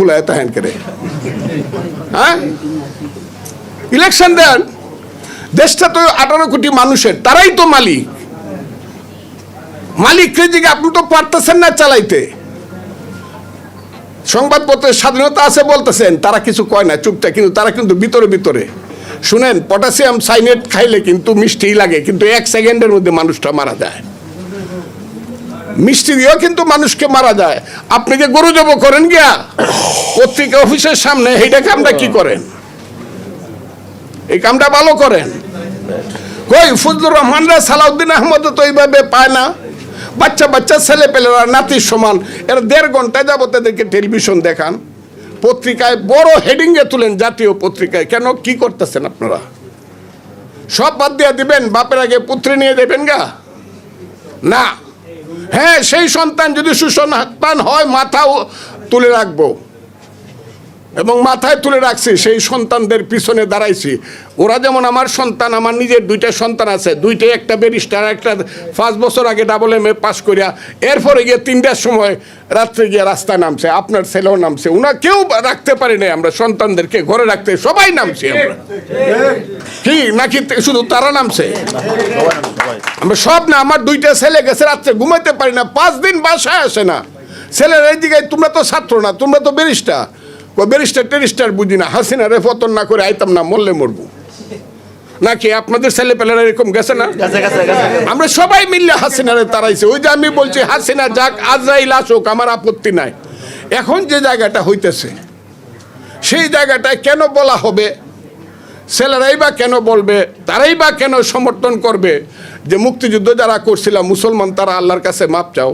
ফুলায় তাহেন করে হ্যাঁ? ইলেকশন দেন। দেশটা তো আঠারো কোটি মানুষের, তারাই তো মালিক। মালিককে দিকে আপনি তো পারতেছেন না চালাইতে। সংবাদপত্রের স্বাধীনতা আছে বলতেছেন, তারা কিছু কয় না চুপটা কিন্তু তারা কিন্তু ভিতরে ভিতরে। শুনেন, পটাশিয়াম সাইনেট খাইলে কিন্তু মিষ্টি লাগে, কিন্তু এক সেকেন্ডের মধ্যে মানুষটা মারা যায়। মিষ্টি দিয়েও কিন্তু মানুষকে মারা যায়। আপনি যে গরু জব করেন গিয়া, পত্রিকা অফিসের সামনে এইটা কামটা কি করেন? এই কামটা ভালো করেন। কই, ফজলুর রহমানরা সালাউদ্দিন আহমদ তো এইভাবে পায় না। বাচ্চা বাচ্চা ছেলে পেলেরা নাতির সমান। এরা দেড় ঘণ্টা যাবত এদেরকে টেলিভিশন দেখান। পত্রিকায় বড় হেডিংয়ে তুলেন জাতীয় পত্রিকায়। কেন? কি করতেছেন আপনারা? সব বাদ দিয়ে দিবেন, বাপের আগে পুত্রে নিয়ে দেবেন গা? না। হ্যাঁ সেই সন্তান যদি সুসন্তান হয় মাথাও তুলে রাখব। এবং মাথায় তুলে রাখছি, সেই সন্তানদের পিছনে দাঁড়াইছি। ওরা যেমন আমার সন্তান, আমার নিজের দুইটা সন্তান আছে দুইটাই একটা ব্যারিস্টার, একটা পাঁচ বছর আগে ডাবল এম এ পাস করিয়া, এরপরে গিয়ে তিনটার সময় রাত্রে গিয়ে রাস্তায় নামছে, আপনার ছেলেও নামছে। ওনা কেউ রাখতে পারি নাই আমরা, সন্তানদেরকে ঘরে রাখতে, সবাই নামছি আমরা। কি, নাকি শুধু তারা নামছে? আমরা সব না, আমার দুইটা ছেলে গেছে, রাত্রে ঘুমাইতে পারি না, পাঁচ দিন বাসায় আসে না। ছেলের এই দিকে তোমরা তো ছাত্র না, তোমরা তো ব্যারিস্টার। ব্যারিস্টার টেরিস্টার বুঝি না হাসিনা রে পতন না করে আইতাম না মরলে মরবো। নাকি আপনাদের ছেলে পেলেরা এরকম গেছে না? আমরা সবাই মিললে হাসিনারে তারাইছে ওই যে আমি বলছি হাসিনা যাক আজরাইল আসুক আমার আপত্তি নাই। এখন যে জায়গাটা হইতেছে সেই জায়গাটায় কেন বলা হবে? ছেলেরাই বা কেন বলবে? তারাই বা কেন সমর্থন করবে? যে মুক্তিযুদ্ধ যারা করছিলাম মুসলমান তারা আল্লাহর কাছে মাপ চাও।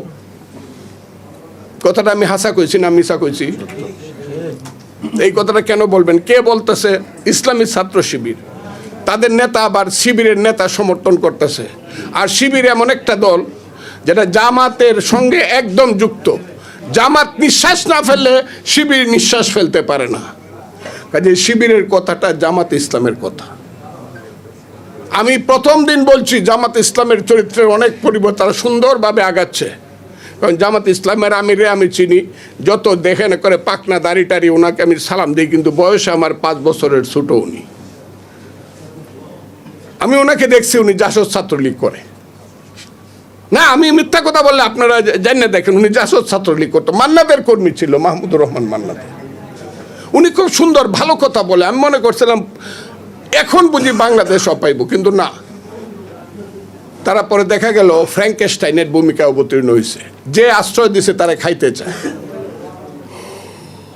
কথাটা আমি হাসা কইছি না মিশা কইছি? এই কথাটা কেন বলবেন? কে বলতেছে? ইসলামী ছাত্র শিবির। তাদের নেতা আবার শিবিরের নেতা সমর্থন করতেছে। আর শিবির এমন একটা দল যেটা জামাতের সঙ্গে একদম যুক্ত। জামাত নিঃশ্বাস না ফেললে শিবির নিঃশ্বাস ফেলতে পারে না। কাজে শিবিরের কথাটা জামাত ইসলামের কথা। আমি প্রথম দিন বলছি জামাত ইসলামের চরিত্রের অনেক পরিবর্তন সুন্দরভাবে আগাচ্ছে। কারণ জামাত ইসলামের আমিরে আমি চিনি, যত দেখে না করে পাকনা দাড়ি টাড়ি ওনাকে আমি সালাম দিই, কিন্তু বয়সে আমার পাঁচ বছরের ছোট উনি। আমি ওনাকে দেখছি উনি জাসদ ছাত্রলীগ করে। না, আমি মিথ্যা কথা বললে আপনারা জানিয়ে দেখেন, উনি জাসদ ছাত্রলীগ করতো। মান্নাদের কর্মী ছিল, মাহমুদুর রহমান মান্নাদের উনি খুব সুন্দর, ভালো কথা বলে। আমি মনে করছিলাম, এখন বুঝি বাংলাদেশ অপাইব, কিন্তু না। তারা পরে দেখা গেল ফ্র্যাঙ্কেস্টাইনের ভূমিকা অবতীর্ণ হয়েছে যে আশ্রয় দিছে তারা খাইতে চায়।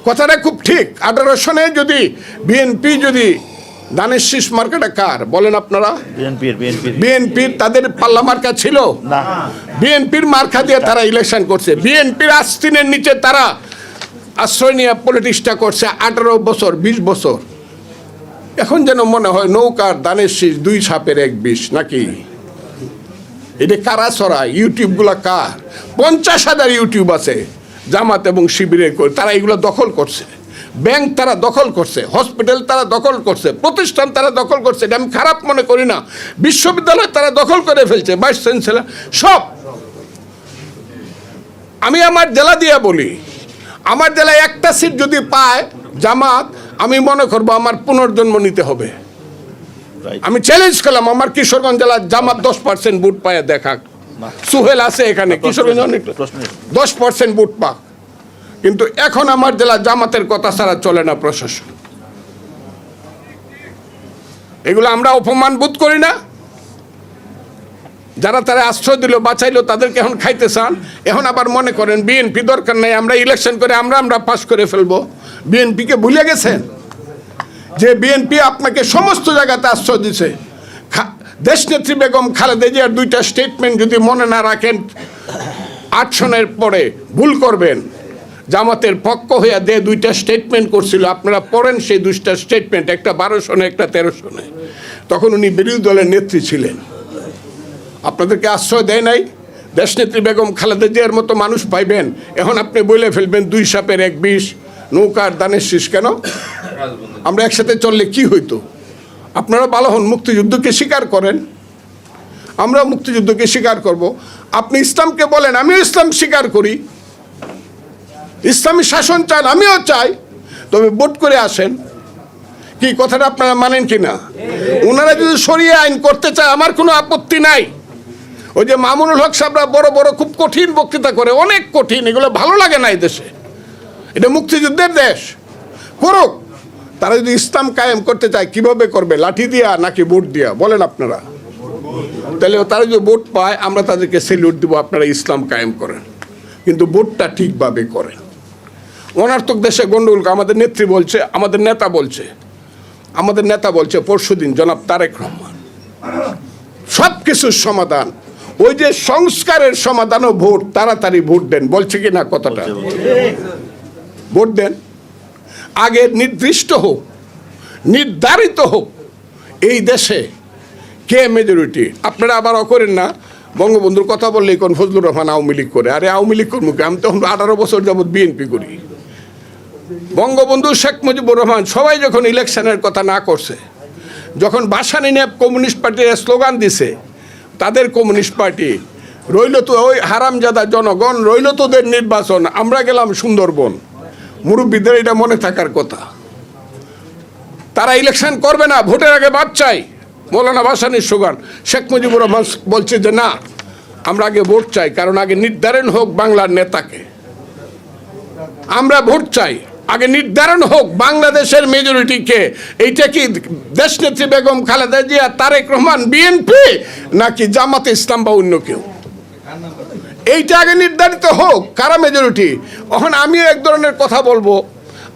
কথাটা খুব ঠিক। আঠারো সনে যদি বিএনপি যদি দানের শীষ মার্কাটা কার বলেন আপনারা? বিএনপির তাদের পাল্লা মার্কা ছিল? বিএনপির মার্কা দিয়ে তারা ইলেকশন করছে। বিএনপির আস্তিনের নিচে তারা আশ্রয় নিয়ে পলিটিক্সটা করছে আঠারো বছর বিশ বছর। এখন যেন মনে হয় নৌকার দানের শীষ দুই সাপের এক বিষ নাকি? এটা কারা ছড়া ইউটিউবগুলো কার? পঞ্চাশ হাজার ইউটিউব আছে, জামাত এবং শিবিরের করে তারা এগুলো দখল করছে। ব্যাংক তারা দখল করছে, হসপিটাল তারা দখল করছে, প্রতিষ্ঠান তারা দখল করছে, এটা আমি খারাপ মনে করি না। বিশ্ববিদ্যালয় তারা দখল করে ফেলছে, ভাইস চ্যান্সেলার, সব। আমি আমার জেলা দিয়ে বলি, আমার জেলায় একটা সিট যদি পায় জামাত, আমি মনে করব আমার পুনর্জন্ম নিতে হবে. আমি চ্যালেঞ্জ করলাম আমার কিশোরগঞ্জ জেলার জামাত দশ পার্সেন্ট বুট পায় দেখাক সুহেল আছে এখানে কিশোরগঞ্জ অনেক দশ পার্সেন্ট বুট পাক। কিন্তু এখন আমার জেলা জামাতের কথা ছাড়া চলে না প্রশাসন। এগুলো আমরা অপমান বোধ করি না। যারা তারা আশ্রয় দিল বাঁচাইলো তাদেরকে এখন খাইতে চান। এখন আবার মনে করেন বিএনপি দরকার নেই আমরা ইলেকশন করে আমরা আমরা পাশ করে ফেলব। বিএনপিকে ভুলে গেছেন? যে বিএনপি আপনাকে সমস্ত জায়গাতে আশ্রয় দিছে। দেশনেত্রী বেগম খালেদা জিয়ার দুইটা স্টেটমেন্ট যদি মনে না রাখেন, আট সনের পরে ভুল করবেন। জামাতের পক্ষ হইয়া দে দুইটা স্টেটমেন্ট করছিল, আপনারা পড়েন সেই দুইটা স্টেটমেন্ট একটা বারো সনে, একটা তেরো সনে। তখন উনি বিরোধী দলের নেত্রী ছিলেন। আপনাদেরকে আশ্রয় দেয় নাই? দেশনেত্রী বেগম খালেদা জিয়ার মতো মানুষ পাইবেন? এখন আপনি বলে ফেলবেন দুই সাপের এক বিষ। নৌকার দানের শীষ কেন? আমরা একসাথে চললে কি হইতো? আপনারা ভালো হন, মুক্তিযুদ্ধকে স্বীকার করেন। আমরা মুক্তিযুদ্ধকে স্বীকার করব। আপনি ইসলামকে বলেন, আমিও ইসলাম স্বীকার করি। ইসলামী শাসন চান, আমিও চাই। তবে ভোট করে আসেন। কি, কথাটা আপনারা মানেন কি না? ওনারা যদি সরিয়ে আইন করতে চায়, আমার কোনো আপত্তি নাই। ওই যে মামুনুল হক সাহেবরা বড় বড় খুব কঠিন বক্তৃতা করে, অনেক কঠিন, এগুলো ভালো লাগে না এই দেশে। এটা মুক্তিযুদ্ধের দেশ। করুক। তারা যদি ইসলাম কায়েম করতে চায়, কীভাবে করবে? লাঠি দিয়া নাকি ভোট দিয়া? বলেন আপনারা। তাহলে তারা যদি ভোট পায়, আমরা তাদেরকে সেলিউট দিব, আপনারা ইসলাম কায়েম করেন। কিন্তু ভোটটা ঠিকভাবে করেন। অনার্থক দেশে গন্ডগোল, আমাদের নেত্রী বলছে, আমাদের নেতা বলছে, আমাদের নেতা বলছে পরশুদিন জনাব তারেক রহমান। সব কিছুর সমাধান। ওই যে সংস্কারের সমাধানও ভোট, তাড়াতাড়ি ভোট দেন, বলছে কি না কথাটা? ভোট দেন। আগে নির্দিষ্ট হোক, নির্ধারিত হোক এই দেশে কে মেজরিটি আপনারা আবার করেন না, বঙ্গবন্ধুর কথা বললেই কোন ফজলুর রহমান আওয়ামী লীগ করে। আরে আওয়ামী লীগ করব কি? আমি তখন আঠারো বছর যাবৎ বিএনপি করি। বঙ্গবন্ধু শেখ মুজিবুর রহমান সবাই যখন ইলেকশনের কথা না করছে, যখন বাসানি নিয়ে কমিউনিস্ট পার্টির স্লোগান দিছে, তাদের কমিউনিস্ট পার্টি, রইল তো ওই হারামজাদা জনগণ, রইল তোদের নির্বাচন, আমরা গেলাম সুন্দরবন। মুরব্বীদের এটা মনে থাকার কথা। তারা ইলেকশন করবে না, ভোটের আগে বাদ চাই। মৌলানা বাসানির সুগান, শেখ মুজিবুর রহমান বলছে যে না, আমরা আগে ভোট চাই, কারণ আগে নির্ধারণ হোক বাংলার নেতাকে। আমরা ভোট চাই, আগে নির্ধারণ হোক বাংলাদেশের মেজরিটি কে এইটা কি দেশনেত্রী বেগম খালেদা জিয়া, তারেক রহমান, বিএনপি, নাকি জামাতে ইসলাম বা অন্য কেউ? এইটা আগে নির্ধারিত হোক, কারা মেজরিটি এখন আমিও এক ধরনের কথা বলব।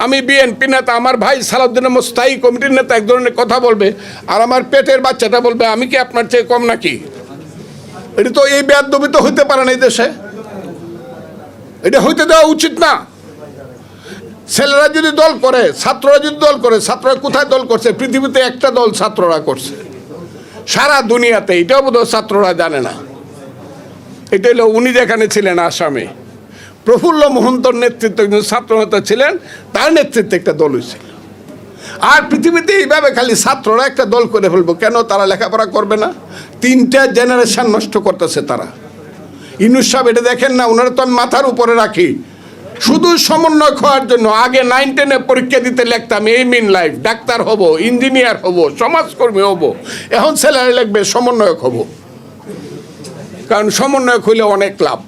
আমি বিএনপি নেতা, আমার ভাই সালাউদ্দিন আহমদ স্থায়ী কমিটির নেতা এক ধরনের কথা বলবে, আর আমার পেটের বাচ্চাটা বলবে, আমি কি আপনার চেয়ে কম নাকি? এটা তো এই বেয়াদবি তো হইতে পারে না এই দেশে। এটা হইতে দেওয়া উচিত না। ছেলেরা যদি দল করে, ছাত্ররা যদি দল করে, ছাত্ররা কোথায় দল করছে? পৃথিবীতে একটা দল ছাত্ররা করছে। সারা দুনিয়াতে, এটাও বোধহয় ছাত্ররা জানে না। এটা হলো উনি যেখানে ছিলেন আসামে। প্রফুল্ল মহন্তর নেতৃত্বে একজন ছাত্র নেতা ছিলেন, তার নেতৃত্বে একটা দল হয়েছিল। আর পৃথিবীতে এইভাবে খালি ছাত্ররা একটা দল করে ফেলব, কেন তারা লেখাপড়া করবে না? তিনটা জেনারেশন নষ্ট করতেছে তারা। ইনুস সাহেব এটা দেখেন না ওনারা তো আমি মাথার উপরে রাখি। শুধু সমন্বয় হওয়ার জন্য আগে নাইন টেনে পরীক্ষা দিতে লিখতাম, এই মিন লাইফ ডাক্তার হব ইঞ্জিনিয়ার হব, সমাজকর্মী হব, এখন ছেলেরা লিখবে সমন্বয়ক হব। কারণ সমন্বয়ক হইলে অনেক লাভ।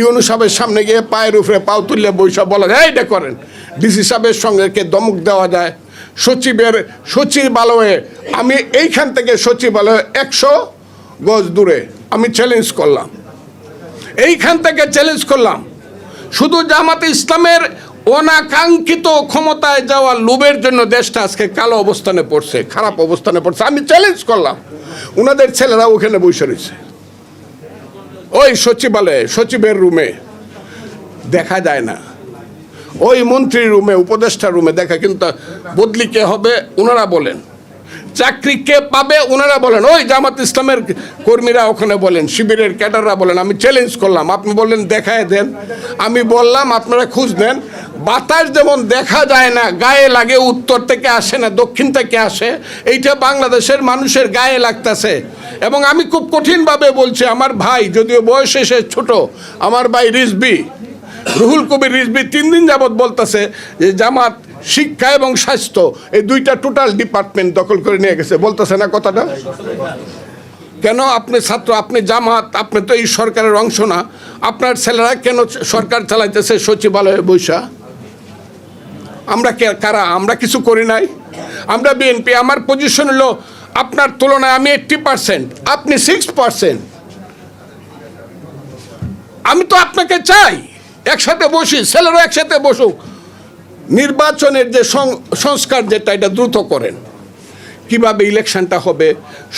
ইউনু সাহেবের সামনে গিয়ে পায়ের উপরে পাও তুললে বৈশা বলা যায় এটা করেন ডিসি সাহেবের সঙ্গে কে দমক দেওয়া যায়। সচিবের, সচিবালয়ে, আমি এইখান থেকে সচিবালয়ে একশো গজ দূরে আমি চ্যালেঞ্জ করলাম। এইখান থেকে চ্যালেঞ্জ করলাম। শুধু জামাতে ইসলামের অনাকাঙ্ক্ষিত ক্ষমতায় যাওয়ার লোভের জন্য দেশটা আজকে কালো অবস্থানে পড়ছে, খারাপ অবস্থানে পড়ছে, আমি চ্যালেঞ্জ করলাম। ওনাদের ছেলেরা ওখানে বসে রয়েছে। ওই সচিবালয়ে, সচিবের রুমে। দেখা যায় না। ওই মন্ত্রীর রুমে উপদেষ্টা রুমে দেখা, কিন্তু বদলি কে হবে ওনারা বলেন। চাকরি কে পাবে? ওনারা বলেন, ওই জামাত ইসলামের কর্মীরা ওখানে বলেন, শিবিরের ক্যাডাররা বলেন, আমি চ্যালেঞ্জ করলাম। আপনি বললেন, দেখায় দেন। আমি বললাম, আপনারা খুঁজ নেন। বাতাস যেমন দেখা যায় না, গায়ে লাগে, উত্তর থেকে আসে না, দক্ষিণ থেকে আসে, এইটা বাংলাদেশের মানুষের গায়ে লাগতেছে। এবং আমি খুব কঠিনভাবে বলছি, আমার ভাই, যদিও বয়স এসে ছোট, আমার ভাই রিজবি রুহুল কবির রিজবি তিন দিন যাবৎ বলতেছে যে, জামাত শিক্ষা এবং স্বাস্থ্য, এই দুইটা টোটাল ডিপার্টমেন্ট দখল করে নিয়ে গেছে। বলতেছে না কথাটা? কেন আপনি ছাত্র, আপনি জামাত, আপনি তো এই সরকারের অংশ না। আপনার ছেলেরা কেন সরকার চালাইতেছে সচিবালয়ে বৈশা? আমরা কে, কারা? আমরা কিছু করি নাই। আমরা বিএনপি আমার পজিশন হলো আপনার তুলনায় আমি এইট্টি পার্সেন্ট আপনি সিক্স পার্সেন্ট আমি তো আপনাকে চাই, একসাথে বসি ছেলেরা একসাথে বসুক। নির্বাচনের যে সংস্কার যেটা, এটা দ্রুত করেন। কীভাবে ইলেকশনটা হবে,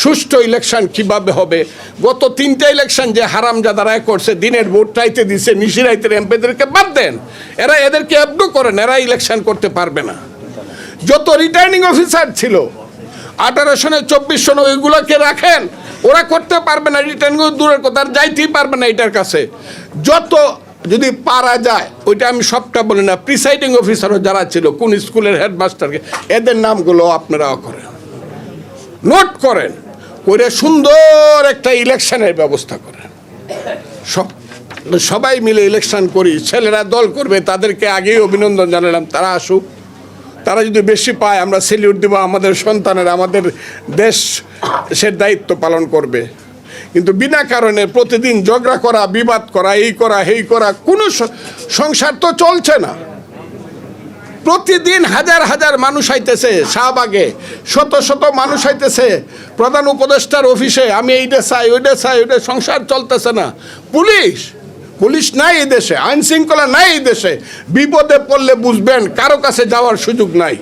সুষ্ঠু ইলেকশন কীভাবে হবে, গত তিনটা ইলেকশন যে হারাম যাদারায় করছে, দিনের ভোট চাইতে দিছে নিশিরাইতের এমপিদেরকে বাদ দেন। এরা এদেরকে অ্যাবডু করেন, এরা ইলেকশন করতে পারবে না। যত রিটার্নিং অফিসার ছিল, আঠারো সনে চব্বিশ সনে ওইগুলোকে রাখেন, ওরা করতে পারবে না, রিটার্নিং দূরের কথা, আর যাইতেই পারবে না এটার কাছে। যত যদি পারা যায়, ওইটা আমি সবটা বলি না প্রিসাইডিং অফিসারও যারা ছিল, কোন স্কুলের হেডমাস্টারকে এদের নামগুলো আপনারাও করেন। নোট করেন, করে সুন্দর একটা ইলেকশনের ব্যবস্থা করেন। সব, সবাই মিলে ইলেকশন করি, ছেলেরা দল করবে, তাদেরকে আগেই অভিনন্দন জানালাম, তারা আসুক। তারা যদি বেশি পায়, আমরা সেলিউট দেবো, আমাদের সন্তানের, আমাদের দেশ সে দায়িত্ব পালন করবে। কিন্তু বিনা কারণে প্রতিদিন ঝগড়া করা, বিবাদ করা, এই করা এই করা, কোনো সংসার তো চলছে না। প্রতিদিন হাজার হাজার মানুষ আইতেছে শাহবাগে, শত শত মানুষ আইতেছে, প্রধান উপদেষ্টার অফিসে, আমি এইটা চাই ওইটা চাই ওইটা সংসার চলতেছে না। পুলিশ পুলিশ নাই এই দেশে আইন শৃঙ্খলা নাই এই দেশে। বিপদে পড়লে বুঝবেন, কারও কাছে যাওয়ার সুযোগ নাই।